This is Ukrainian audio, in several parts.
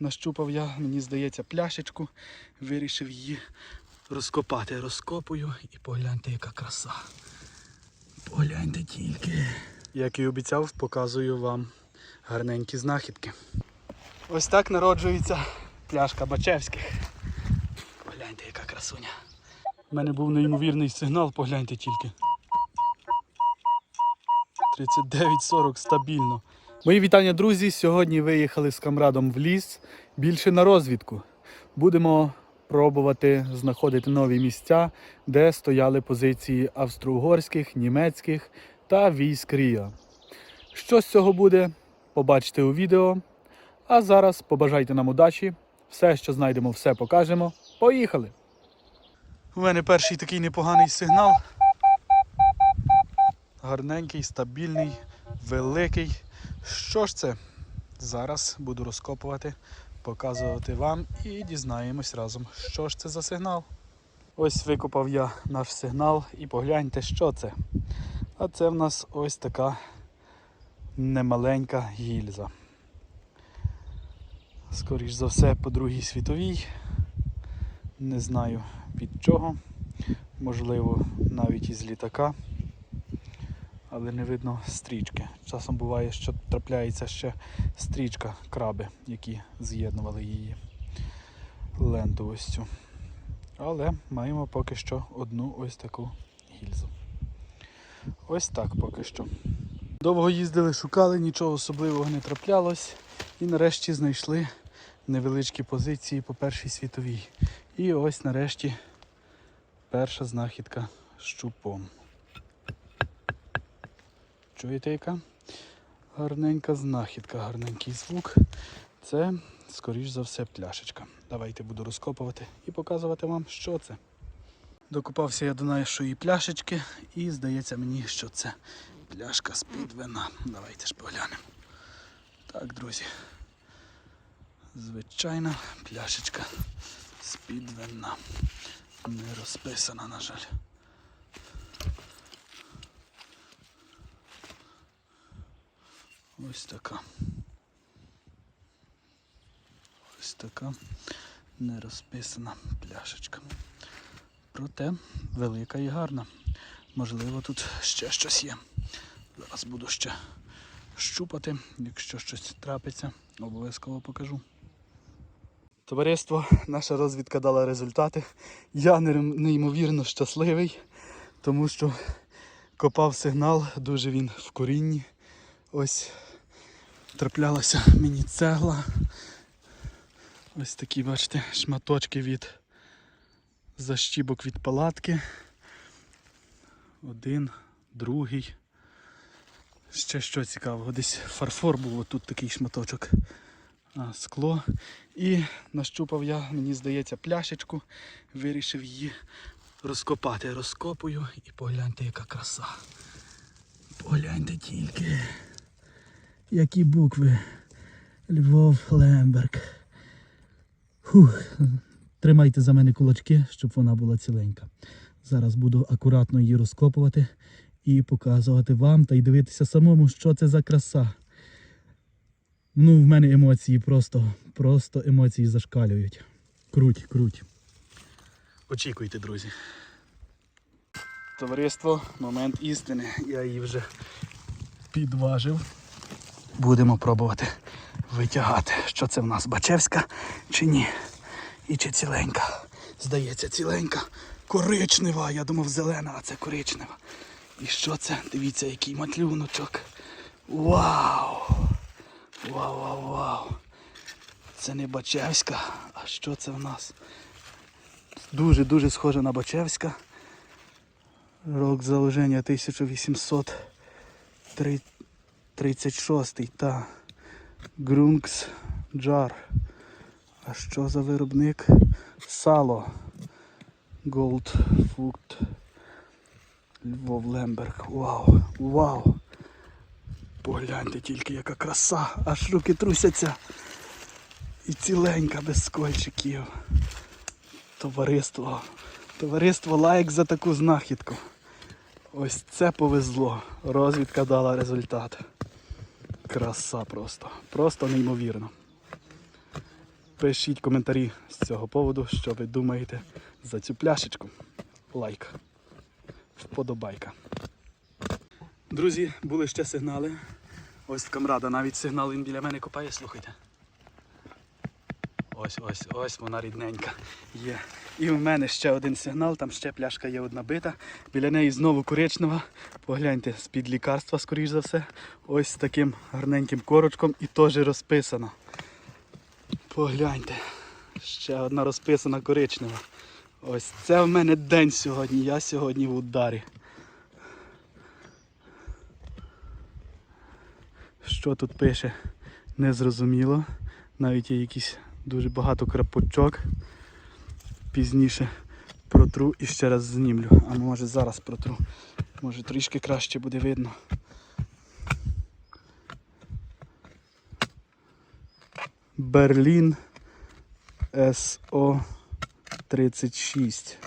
Нащупав я, мені здається, пляшечку, вирішив її розкопати. Розкопую і погляньте, яка краса. Погляньте тільки. Як і обіцяв, показую вам гарненькі знахідки. Ось так народжується пляшка Бачевських. Погляньте, яка красуня. У мене був неймовірний сигнал, погляньте тільки. 39-40 стабільно. Мої вітання, друзі. Сьогодні виїхали з камрадом в ліс більше на розвідку. Будемо пробувати знаходити нові місця, де стояли позиції австро-угорських, німецьких та військ Рія. Що з цього буде, побачите у відео. А зараз побажайте нам удачі. Все, що знайдемо, все покажемо. Поїхали! У мене перший такий непоганий сигнал. Гарненький, стабільний, великий. Що ж це? Зараз буду розкопувати, показувати вам і дізнаємось разом, що ж це за сигнал. Ось викопав я наш сигнал і погляньте, що це. А це в нас ось така немаленька гільза. Скоріш за все, по Другій світовій. Не знаю від чого. Можливо, навіть із літака. Але не видно стрічки. Часом буває, що трапляється ще стрічка краби, які з'єднували її ленту. Але маємо поки що одну ось таку гільзу. Ось так поки що. Довго їздили, шукали, нічого особливого не траплялось. І нарешті знайшли невеличкі позиції по Першій світовій. І ось нарешті перша знахідка з щупом. Чуєте яка? Гарненька знахідка, гарненький звук. Це, скоріш за все, пляшечка. Давайте буду розкопувати і показувати вам, що це. Докопався я до нашої пляшечки і здається мені, що це пляшка з-під вина. Давайте ж поглянемо. Так, друзі. Звичайна пляшечка з-під вина. Не розписана, на жаль. Ось така. Ось така не розписана пляшечка. Проте велика і гарна. Можливо, тут ще щось є. Зараз буду ще щупати. Якщо щось трапиться, обов'язково покажу. Товариство, наша розвідка дала результати. Я неймовірно щасливий, тому що копав сигнал, дуже він в корінні. Ось траплялася мені цегла. Ось такі, бачите, шматочки від защібок від палатки. Один, другий. Ще що цікавого, десь фарфор був отут такий шматочок. А, скло. І нащупав я, мені здається, пляшечку, вирішив її розкопати. Розкопую і погляньте, яка краса. Погляньте тільки. Які букви? Львов Лемберг. Фух. Тримайте за мене кулачки, щоб вона була ціленька. Зараз буду акуратно її розкопувати і показувати вам та й дивитися самому, що це за краса. Ну, в мене емоції просто, просто емоції зашкалюють. Круть, круть. Очікуйте, друзі. Товариство, момент істини. Я її вже підважив. Будемо пробувати витягати, що це в нас Бачевська чи ні. І чи ціленька. Здається, ціленька. Коричнева. Я думав зелена, а це коричнева. І що це? Дивіться, який матлюночок. Вау! Вау, вау, вау. Це не Бачевська. А що це в нас? Дуже-дуже схоже на Бачевська. Рок заложення 1836. Та. Грункс Джар. А що за виробник? Сало. Gold Food. Львов Лемберг. Вау! Вау! Погляньте тільки, яка краса, аж руки трусяться. І ціленька без скольчиків. Товариство. Товариство лайк за таку знахідку. Ось це повезло. Розвідка дала результат. Краса просто. Просто неймовірно. Пишіть коментарі з цього поводу, що ви думаєте за цю пляшечку. Лайк. Вподобайка. Друзі, були ще сигнали. Ось камрада навіть сигнал він біля мене копає, слухайте. Ось, ось, ось вона рідненька є. І в мене ще один сигнал, там ще пляшка є одна бита. Біля неї знову коричнева. Погляньте, з-під лікарства, скоріш за все. Ось з таким гарненьким корочком і теж розписано. Погляньте. Ще одна розписана коричнева. Ось це в мене день сьогодні. Я сьогодні в ударі. Що тут пише? Незрозуміло. Навіть є якісь дуже багато крапочок. Пізніше протру і ще раз знімлю. А може зараз протру. Може трішки краще буде видно. Берлін СО 36.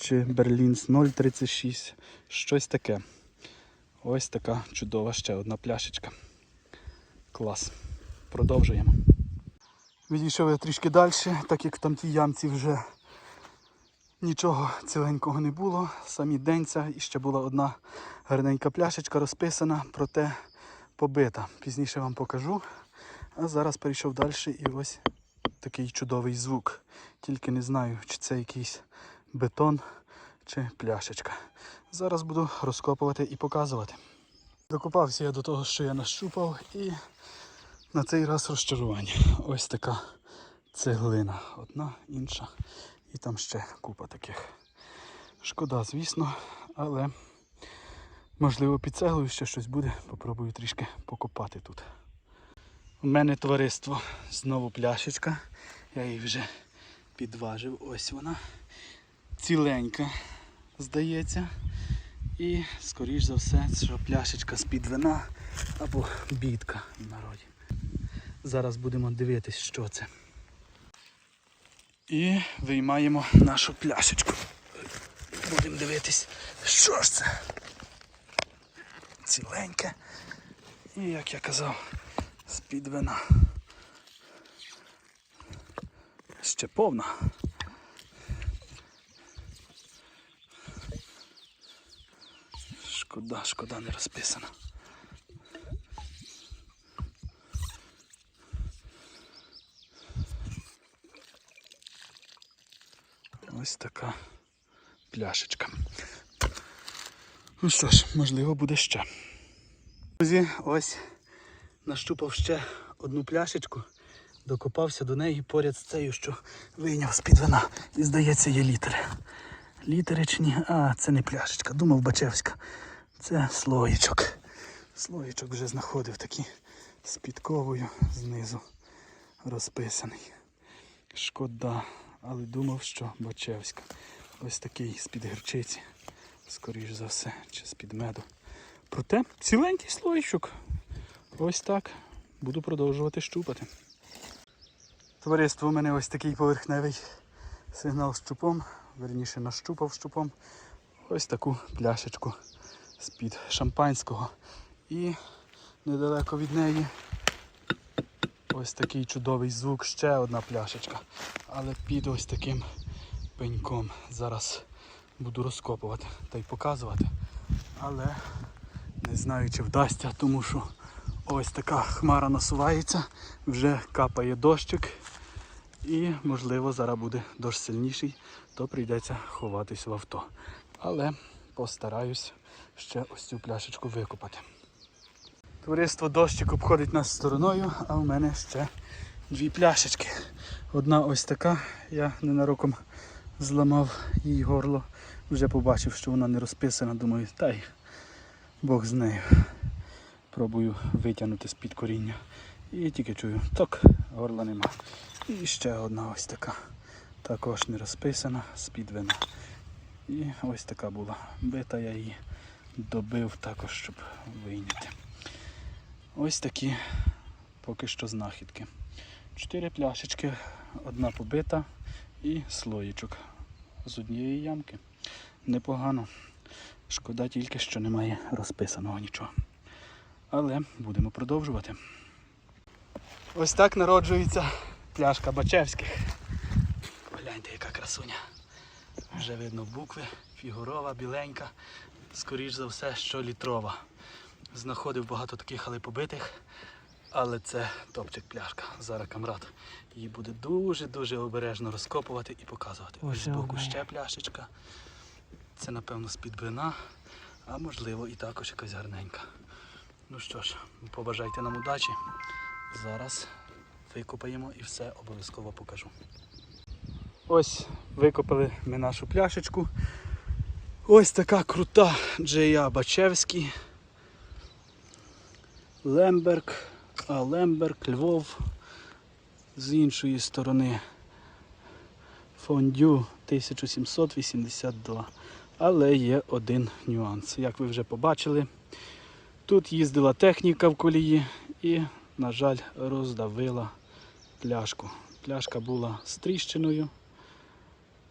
Чи Берлін 036. Щось таке. Ось така чудова ще одна пляшечка. Клас. Продовжуємо. Відійшов я трішки далі, так як в там тій ямці вже нічого ціленького не було. Самі денця і ще була одна гарненька пляшечка розписана, проте побита. Пізніше вам покажу. А зараз перейшов далі і ось такий чудовий звук. Тільки не знаю, чи це якийсь бетон чи пляшечка. Зараз буду розкопувати і показувати. Докопався я до того, що я нащупав, і на цей раз розчарування. Ось така цеглина. Одна, інша. І там ще купа таких. Шкода, звісно, але можливо під цеглою ще щось буде. Попробую трішки покопати тут. У мене товариство знову пляшечка. Я її вже підважив. Ось вона. Ціленька, здається. І, скоріш за все, що пляшечка з-під вина або бітка в народі. Зараз будемо дивитись, що це. І виймаємо нашу пляшечку. Будемо дивитись, що ж це. Ціленьке. І, як я казав, з-під вина. Ще повна. Шкода, шкода не розписана. Ось така пляшечка. Ну що ж, можливо, буде ще. Друзі, ось нащупав ще одну пляшечку, докопався до неї поряд з цією, що вийняв з-під вина. І здається, є літери. Літери чи ні? А, це не пляшечка, думав Бачевська. Це слоїчок. Слоїчок вже знаходив такий з підковою знизу розписаний. Шкода, але думав, що Бачевська. Ось такий з-під гірчиці, скоріш за все, чи з-під меду. Проте ціленький слоїчок. Ось так. Буду продовжувати щупати. Товариство, у мене ось такий поверхневий сигнал з щупом. Верніше нащупав щупом. Ось таку пляшечку з-під шампанського. І недалеко від неї ось такий чудовий звук, ще одна пляшечка. Але під ось таким пеньком. Зараз буду розкопувати та й показувати. Але не знаю, чи вдасться, тому що ось така хмара насувається, вже капає дощик. І, можливо, зараз буде дощ сильніший, то прийдеться ховатись в авто. Але постараюсь ще ось цю пляшечку викопати. Товариство дощик обходить нас стороною, а в мене ще дві пляшечки. Одна ось така, я ненароком зламав їй горло. Вже побачив, що вона не розписана, думаю, та й Бог з нею. Пробую витягнути з-під коріння. І тільки чую, ток, горла нема. І ще одна ось така. Також не розписана, з-під вина. І ось така була. Бита я її добив також, щоб вийняти. Ось такі поки що знахідки. Чотири пляшечки, одна побита і слоїчок з однієї ямки. Непогано. Шкода тільки, що немає розписаного нічого. Але будемо продовжувати. Ось так народжується пляшка Бачевських. Погляньте, яка красуня. Вже видно букви, фігурова, біленька. Скоріш за все, що літрова. Знаходив багато таких, але побитих. Але це топчик пляшка. Зараз камрад її буде дуже-дуже обережно розкопувати і показувати. Ось збоку ще пляшечка. Це, напевно, з-під вина, а можливо і також якась гарненька. Ну що ж, побажайте нам удачі. Зараз викопаємо і все обов'язково покажу. Ось викопали ми нашу пляшечку. Ось така крута Джея Бачевський. Лемберг, а Лемберг, Львов. З іншої сторони фондю 1782. Але є один нюанс. Як ви вже побачили, тут їздила техніка в колії і, на жаль, роздавила пляшку. Пляшка була з тріщиною.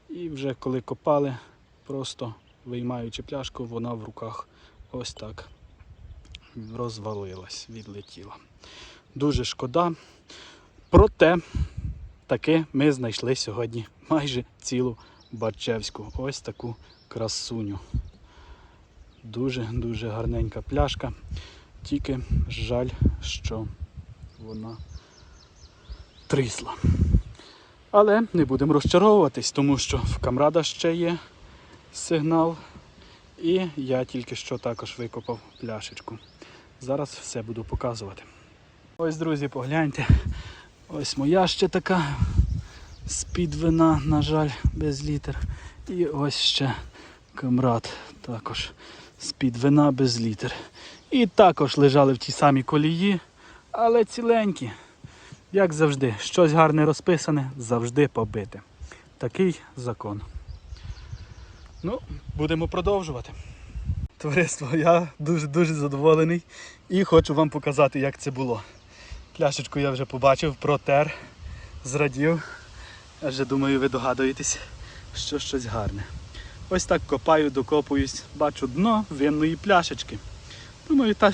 І вже коли копали, просто виймаючи пляшку, вона в руках ось так розвалилась, відлетіла. Дуже шкода. Проте таки ми знайшли сьогодні майже цілу Бачевську. Ось таку красуню. Дуже-дуже гарненька пляшка. Тільки жаль, що вона трісла. Але не будемо розчаровуватись, тому що в камрада ще є сигнал. І я тільки що також викопав пляшечку. Зараз все буду показувати. Ось, друзі, погляньте. Ось моя ще така з-під вина, на жаль, без літер. І ось ще камрад також з-під вина без літер. І також лежали в тій самій колії, але ціленькі. Як завжди, щось гарне розписане, завжди побите. Такий закон. Ну, будемо продовжувати. Товариство, я дуже-дуже задоволений і хочу вам показати, як це було. Пляшечку я вже побачив, протер, зрадів. Адже думаю, ви догадуєтесь, що щось гарне. Ось так копаю, докопуюсь, бачу дно винної пляшечки. Думаю, та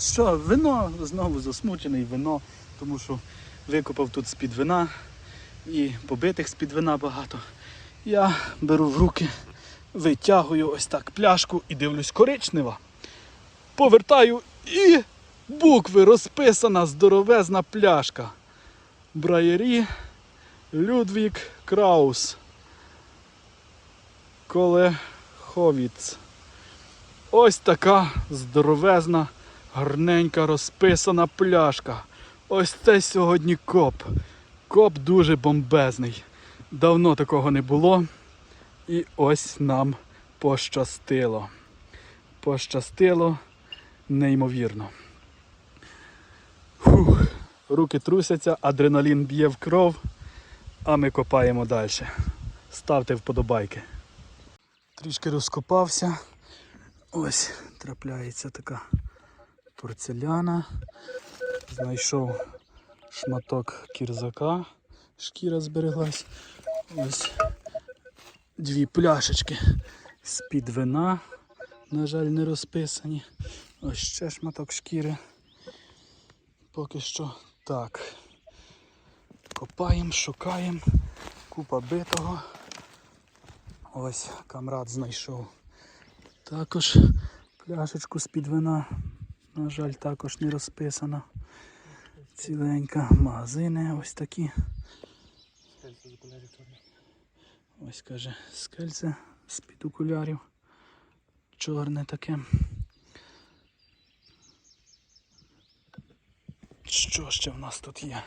що, вино знову засмучене вино, тому що викопав тут з-під вина і побитих з-під вина багато. Я беру в руки, витягую ось так пляшку і дивлюсь коричнева. Повертаю і букви розписана здоровезна пляшка. Браєрі Людвік Краус. Колеховіц. Ось така здоровезна, гарненька розписана пляшка. Ось це сьогодні коп. Коп дуже бомбезний. Давно такого не було. І ось нам пощастило. Пощастило неймовірно. Фух, руки трусяться, адреналін б'є в кров, а ми копаємо далі. Ставте вподобайки. Трішки розкопався. Ось трапляється така порцеляна. Знайшов шматок кірзака, шкіра збереглась. Ось дві пляшечки з-під вина, на жаль, не розписані. Ось ще шматок шкіри. Поки що так. Копаємо, шукаємо. Купа битого. Ось камрад знайшов. Також пляшечку з-під вина. На жаль, також не розписана. Ціленька. Магазини ось такі. Ось каже скельце з-під окулярів. Чорне таке. Що ще в нас тут є?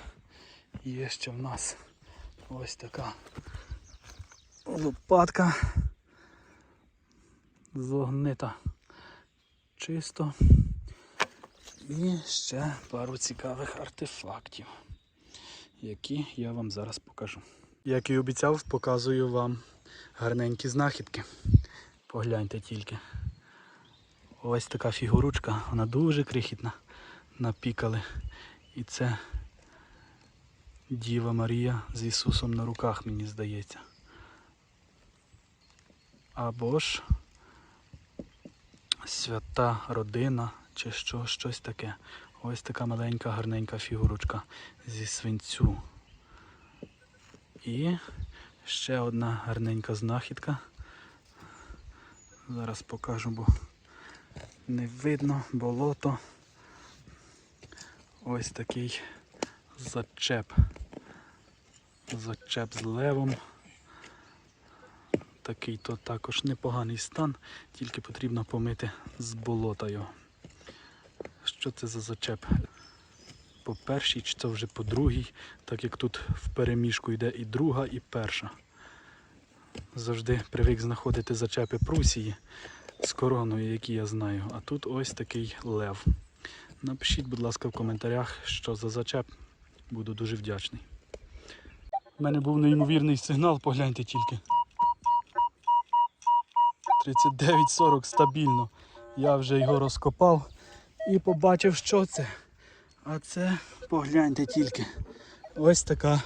Є ще в нас ось така лопатка зогнита чисто. І ще пару цікавих артефактів, які я вам зараз покажу. Як і обіцяв, показую вам гарненькі знахідки. Погляньте тільки. Ось така фігурочка, вона дуже крихітна. Напікали. І це Діва Марія з Ісусом на руках, мені здається. Або ж свята родина, чи що, щось таке. Ось така маленька гарненька фігурочка зі свинцю. І ще одна гарненька знахідка. Зараз покажу, бо не видно болото. Ось такий зачеп. Зачеп з левом. Такий то також непоганий стан, тільки потрібно помити з болота його. Що це за зачеп? По першій, чи це вже по другій, так як тут в переміжку йде і друга, і перша. Завжди привик знаходити зачепи Прусії з короною, які я знаю. А тут ось такий лев. Напишіть, будь ласка, в коментарях, що за зачеп. Буду дуже вдячний. У мене був неймовірний сигнал, погляньте тільки. 39-40 стабільно. Я вже його розкопав і побачив, що це. А це погляньте тільки. Ось така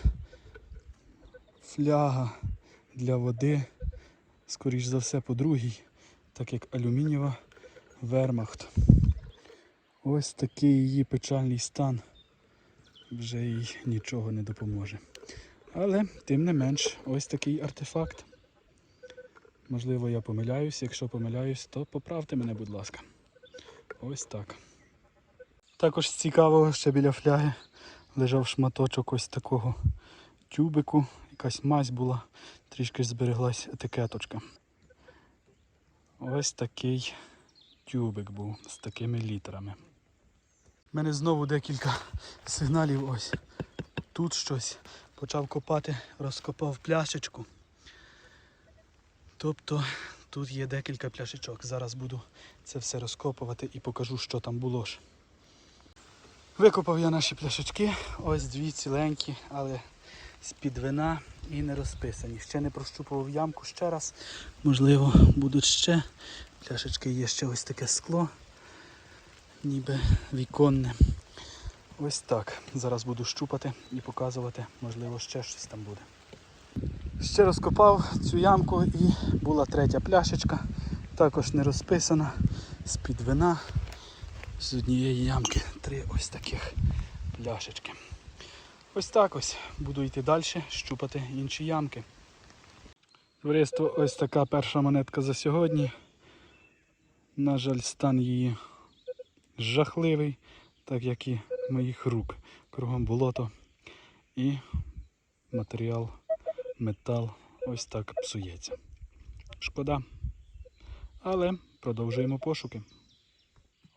фляга для води. Скоріш за все, по другій, так як алюмінієва вермахт. Ось такий її печальний стан. Вже їй нічого не допоможе. Але тим не менш, ось такий артефакт. Можливо, я помиляюсь. Якщо помиляюсь, то поправте мене, будь ласка. Ось так. Також цікавого ще біля фляги лежав шматочок ось такого тюбику. Якась мазь була, трішки збереглась етикеточка. Ось такий тюбик був з такими літерами. У мене знову декілька сигналів. Ось тут щось. Почав копати, розкопав пляшечку. Тобто тут є декілька пляшечок. Зараз буду це все розкопувати і покажу, що там було ж. Викопав я наші пляшечки, ось дві ціленькі, але з-під вина і не розписані. Ще не прощупував ямку ще раз. Можливо, будуть ще. Пляшечки є ще ось таке скло, ніби віконне. Ось так. Зараз буду щупати і показувати, можливо, ще щось там буде. Ще розкопав цю ямку і була третя пляшечка, також не розписана, з-під вина. З однієї ямки три ось таких пляшечки. Ось так ось буду йти далі, щупати інші ямки. Товариство, ось така перша монетка за сьогодні. На жаль, стан її жахливий, так як і моїх рук. Кругом болото і матеріал, метал ось так псується. Шкода. Але продовжуємо пошуки.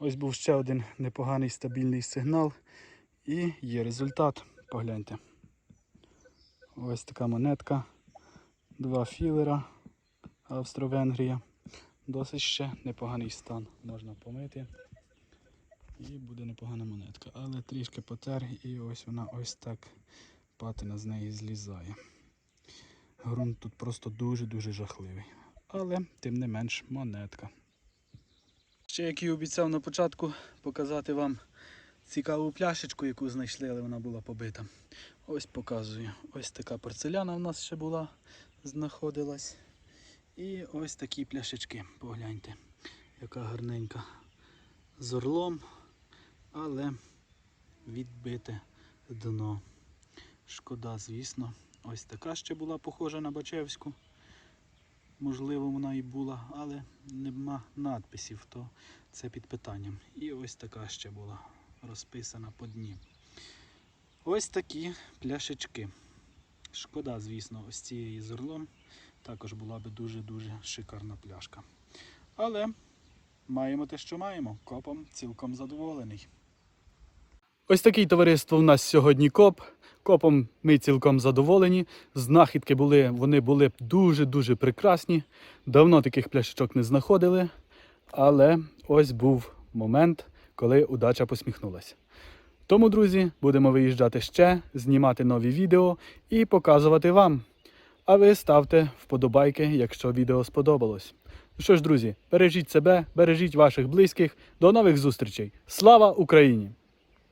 Ось був ще один непоганий стабільний сигнал. І є результат. Погляньте. Ось така монетка. Два філера. Австро-Венгрія. Досить ще непоганий стан. Можна помити. І буде непогана монетка. Але трішки потер і ось вона ось так патина з неї злізає. Грунт тут просто дуже-дуже жахливий. Але тим не менш монетка. Ще як і обіцяв на початку показати вам цікаву пляшечку, яку знайшли, але вона була побита. Ось показую. Ось така порцеляна в нас ще була, знаходилась. І ось такі пляшечки. Погляньте, яка гарненька з орлом, але відбите дно. Шкода, звісно. Ось така ще була похожа на Бачевську. Можливо, вона і була, але нема надписів, то це під питанням. І ось така ще була розписана по дні. Ось такі пляшечки. Шкода, звісно, ось цієї з орлом. Також була би дуже-дуже шикарна пляшка. Але маємо те, що маємо. Копом цілком задоволений. Ось такий товариство у нас сьогодні коп. Копом ми цілком задоволені. Знахідки були, вони були дуже-дуже прекрасні. Давно таких пляшечок не знаходили. Але ось був момент, коли удача посміхнулася. Тому, друзі, будемо виїжджати ще, знімати нові відео і показувати вам. А ви ставте вподобайки, якщо відео сподобалось. Ну що ж, друзі, бережіть себе, бережіть ваших близьких. До нових зустрічей. Слава Україні!